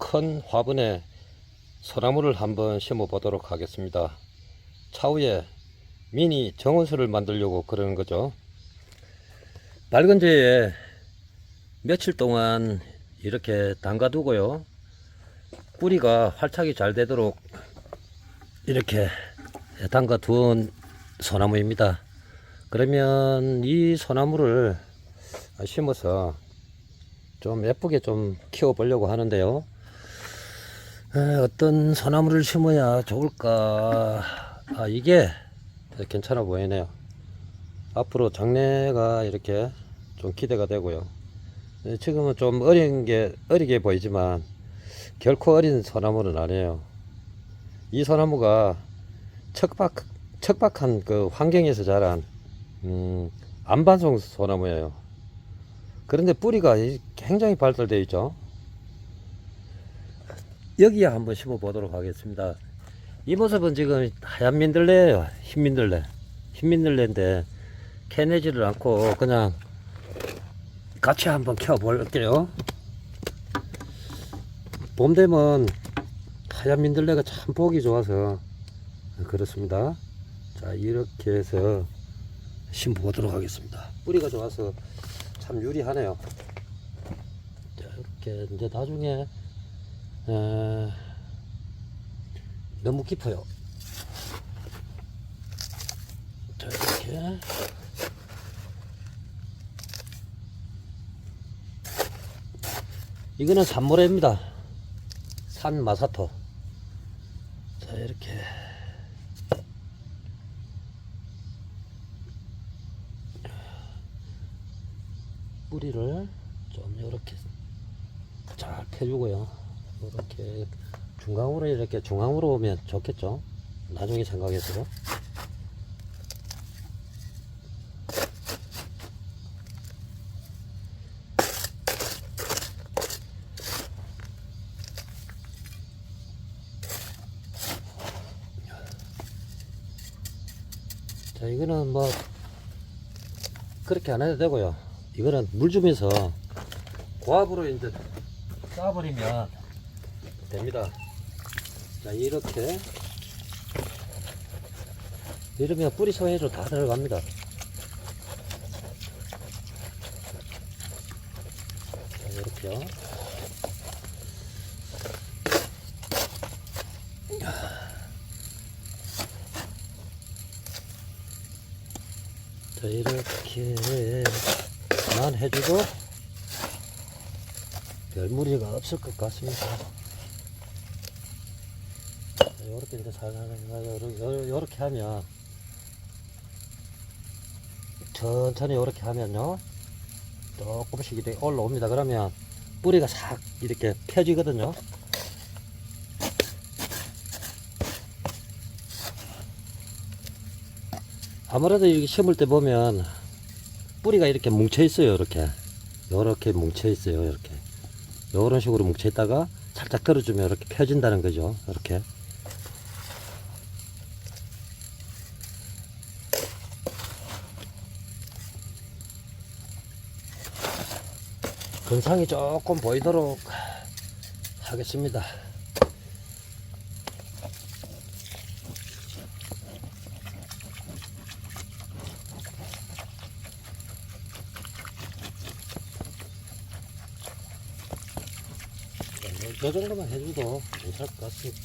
큰 화분에 소나무를 한번 심어 보도록 하겠습니다. 차후에 미니 정원수를 만들려고 그러는 거죠. 맑은 재에 며칠 동안 이렇게 담가두고요. 뿌리가 활착이 잘 되도록 이렇게 담가 두은 소나무입니다. 그러면 이 소나무를 심어서 좀 예쁘게 좀 키워 보려고 하는데요. 에, 어떤 소나무를 심어야 좋을까? 아, 이게 괜찮아 보이네요. 앞으로 장래가 이렇게 좀 기대가 되고요. 에, 지금은 좀 어린 게, 어리게 보이지만 결코 어린 소나무는 아니에요. 이 소나무가 척박, 척박한 그 환경에서 자란, 음, 안반송 소나무예요. 그런데 뿌리가 이- 굉장히 발달되어 있죠. 여기에 한번 심어 보도록 하겠습니다. 이 모습은 지금 하얀 민들레예요. 흰 민들레. 흰 민들레인데 캐내지를 않고 그냥 같이 한번 켜 볼게요. 봄 되면 하얀 민들레가 참 보기 좋아서 그렇습니다. 자 이렇게 해서 심어 보도록 하겠습니다. 뿌리가 좋아서 참 유리하네요. 자, 이렇게 이제 나중에 에, 너무 깊어요. 자 이렇게 이거는 산모래입니다. 산 마사토. 자 이렇게 뿌리를 좀 이렇게 잘 펴주고요. 이렇게 중앙으로 이렇게 중앙으로 오면 좋겠죠. 나중에 생각해서. 자, 이거는 뭐 그렇게 안 해도 되고요. 이거는 물 주면서 고압으로 이제 쏴버리면 됩니다. 자, 이렇게. 이러면 뿌리 사이로 다 들어갑니다. 자, 이렇게요. 자, 이렇게만 해주고 별 무리가 없을 것 같습니다. 이렇게 이제 살살 이렇게 하면 천천히 이렇게 하면요 조금씩 이렇게 올라옵니다. 그러면 뿌리가 싹 이렇게 펴지거든요. 아무래도 이렇게 심을 때 보면 뿌리가 이렇게 뭉쳐 있어요. 이렇게 이렇게 뭉쳐 있어요. 이렇게 이런 식으로 뭉쳐 있다가 살짝 들어주면 이렇게 펴진다는 거죠. 이렇게 근상이 조금 보이도록 하겠습니다. 이 정도만 해줘도 괜찮을 것 같습니다.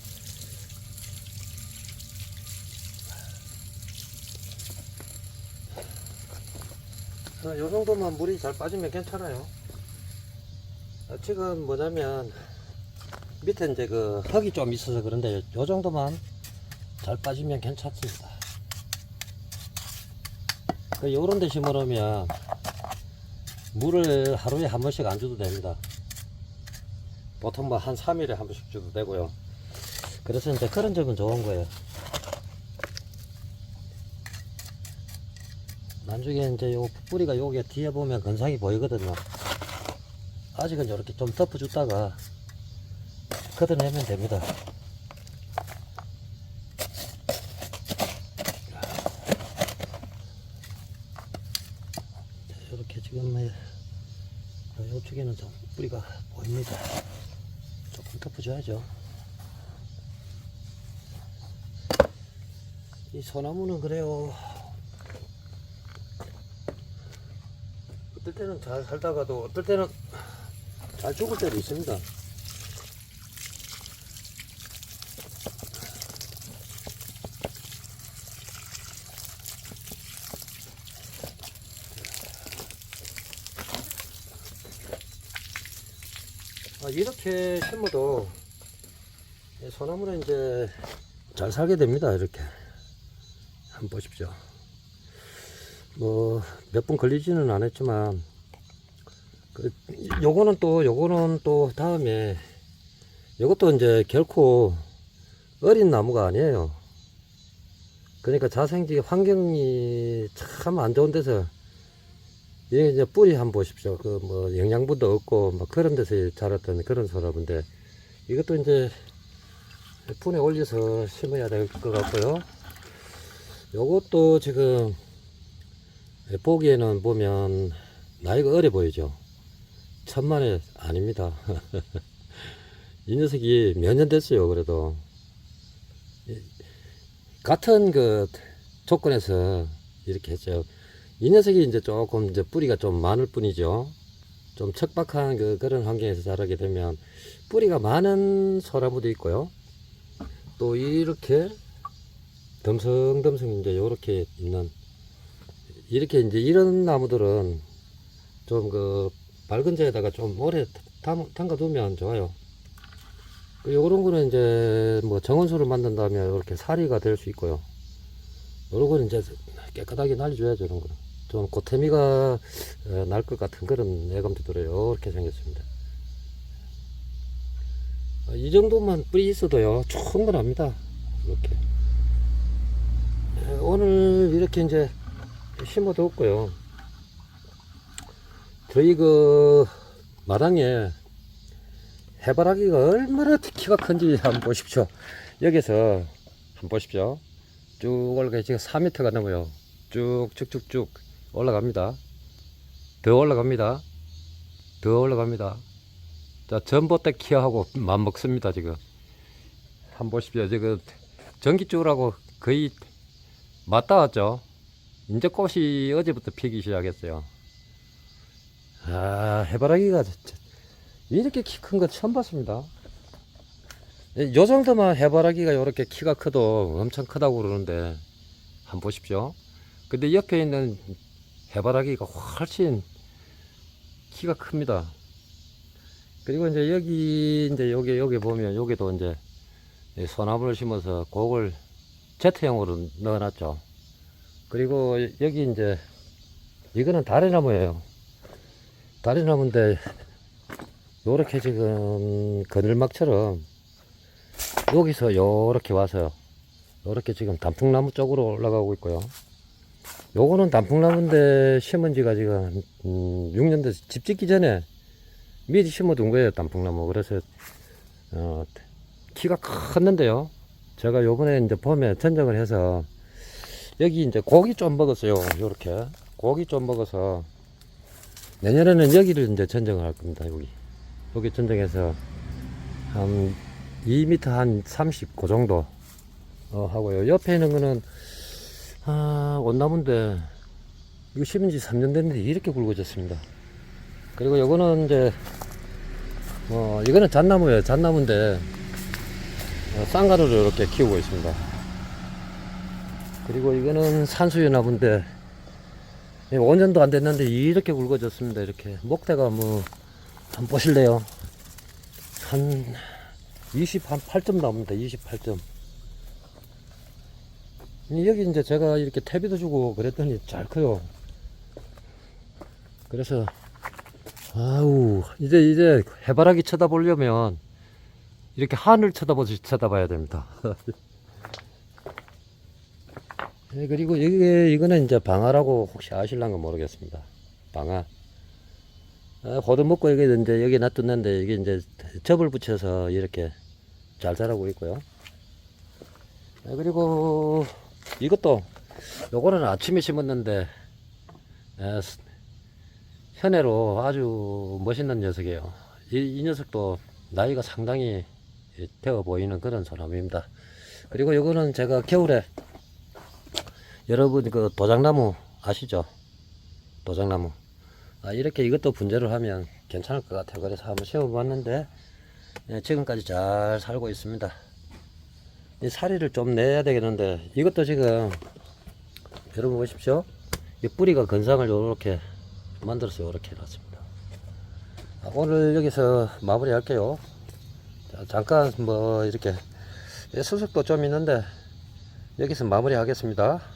이 어, 정도만 물이 잘 빠지면 괜찮아요. 아, 지금 뭐냐면 밑에 이제 그 흙이 좀 있어서 그런데 요 정도만 잘 빠지면 괜찮습니다. 그 요런 데 심어놓으면 물을 하루에 한 번씩 안 줘도 됩니다. 보통 뭐 한 3일에 한 번씩 줘도 되고요. 그래서 이제 그런 점은 좋은 거예요. 나중에 이제 요 뿌리가 요게 뒤에 보면 근상이 보이거든요. 아직은 이렇게 좀 덮어줬다가 걷어내면 됩니다. 이렇게 지금 이쪽에는 좀 뿌리가 보입니다. 조금 덮어줘야죠. 이 소나무는 그래요. 어떨 때는 잘 살다가도 어떨 때는 잘 죽을 때도 있습니다. 아, 이렇게 심어도 이 소나무는 이제 잘 살게 됩니다. 이렇게 한번 보십시오. 뭐 몇 분 걸리지는 않았지만 그 요거는 또 요거는 또 다음에 요것도 이제 결코 어린 나무가 아니에요. 그러니까 자생지 환경이 참 안 좋은 데서 이게 이제 뿌리 한번 보십시오. 그 뭐 영양분도 없고 막 그런 데서 자랐던 그런 소나무인데 이것도 이제 분에 올려서 심어야 될 것 같고요. 요것도 지금 보기에는 보면 나이가 어려 보이죠. 천만에 아닙니다. 이 녀석이 몇 년 됐어요. 그래도 이- 같은 그 조건에서 이렇게 했죠. 이 녀석이 이제 조금 이제 뿌리가 좀 많을 뿐이죠. 좀 척박한 그 그런 환경에서 자라게 되면 뿌리가 많은 소나무도 있고요. 또 이렇게 덤성덤성 이제 이렇게 있는 이렇게 이제 이런 나무들은 좀그 밝은 데에다가 좀 오래 담, 담가두면 좋아요. 그 요런 거는 이제 뭐 정원수를 만든다면 이렇게 사리가 될 수 있고요. 요런 거는 이제 깨끗하게 날려줘야죠, 이런 거는. 좀 고태미가 날 것 같은 그런 애감도 들어요. 이렇게 생겼습니다. 어, 이 정도만 뿌리 있어도요, 충분합니다. 이렇게. 에, 오늘 이렇게 이제 심어뒀고요. 저희 그 마당에 해바라기가 얼마나 키가 큰지 한번 보십시오. 여기서 한번 보십시오. 쭉 올라가 지금 4m가 넘어요. 쭉쭉쭉쭉 올라갑니다. 더 올라갑니다. 더 올라갑니다. 자, 전봇대 키하고 맞먹습니다, 지금. 한번 보십시오. 지금 전기줄하고 거의 맞닿 왔죠. 이제 꽃이 어제부터 피기 시작했어요. 아, 해바라기가 이렇게 키 큰 거 처음 봤습니다. 예, 요 정도만 해바라기가 이렇게 키가 커도 엄청 크다고 그러는데 한번 보십시오. 근데 옆에 있는 해바라기가 훨씬 키가 큽니다. 그리고 이제 여기 이제 여기 여기 보면 여기도 이제 이 소나무를 심어서 곡을 제트형으로 넣어놨죠. 그리고 여기 이제 이거는 다래나무예요. 다래나무인데 요렇게 지금 그늘막처럼 여기서 요렇게 와서 요렇게 지금 단풍나무 쪽으로 올라가고 있고요. 요거는 단풍나무인데 심은 지가 지금 음, 6년 돼서 집 짓기 전에 미리 심어둔 거예요 단풍나무. 그래서 어, 키가 컸는데요. 제가 요번에 이제 봄에 전정을 해서 여기 이제 고기 좀 먹었어요 요렇게. 고기 좀 먹어서 내년에는 여기를 이제 전정을 할 겁니다 여기 여기 전정해서 한 2m 한 30, 그 정도 어, 하고요. 옆에 있는 거는 아, 온나무인데 이거 심은 지 3년 됐는데 이렇게 굵어졌습니다. 그리고 요거는 이제 뭐 이거는 잣나무예요. 잣나무인데 어, 쌍가루를 이렇게 키우고 있습니다. 그리고 이거는 산수유 나무인데 5년도 안 됐는데 이렇게 굵어졌습니다. 이렇게 목대가 뭐 한번 보실래요? 한 28점 나옵니다. 28점. 여기 이제 제가 이렇게 퇴비도 주고 그랬더니 잘 커요. 그래서 아우 이제 이제 해바라기 쳐다보려면 이렇게 하늘 쳐다보듯이 쳐다봐야 됩니다. 네, 그리고 이게 이거는 이제 방아라고 혹시 아실란가 모르겠습니다. 방아. 아, 고도 먹고 이게 이제 여기 놔뒀는데 이게 이제 접을 붙여서 이렇게 잘 자라고 있고요. 네, 그리고 이것도 요거는 아침에 심었는데 에, 스- 현해로 아주 멋있는 녀석이에요. 이, 이 녀석도 나이가 상당히 되어 보이는 그런 소나무입니다. 그리고 이거는 제가 겨울에 여러분 그 도장나무 아시죠? 도장나무. 아, 이렇게 이것도 분재를 하면 괜찮을 것 같아요. 그래서 한번 세워봤는데 예, 지금까지 잘 살고 있습니다. 이 사리를 좀 내야 되겠는데 이것도 지금 여러분 보십시오. 이 뿌리가 건상을 이렇게 만들어서 이렇게 해놨습니다. 아, 오늘 여기서 마무리 할게요. 자, 잠깐 뭐 이렇게 수습도 좀 있는데 여기서 마무리 하겠습니다.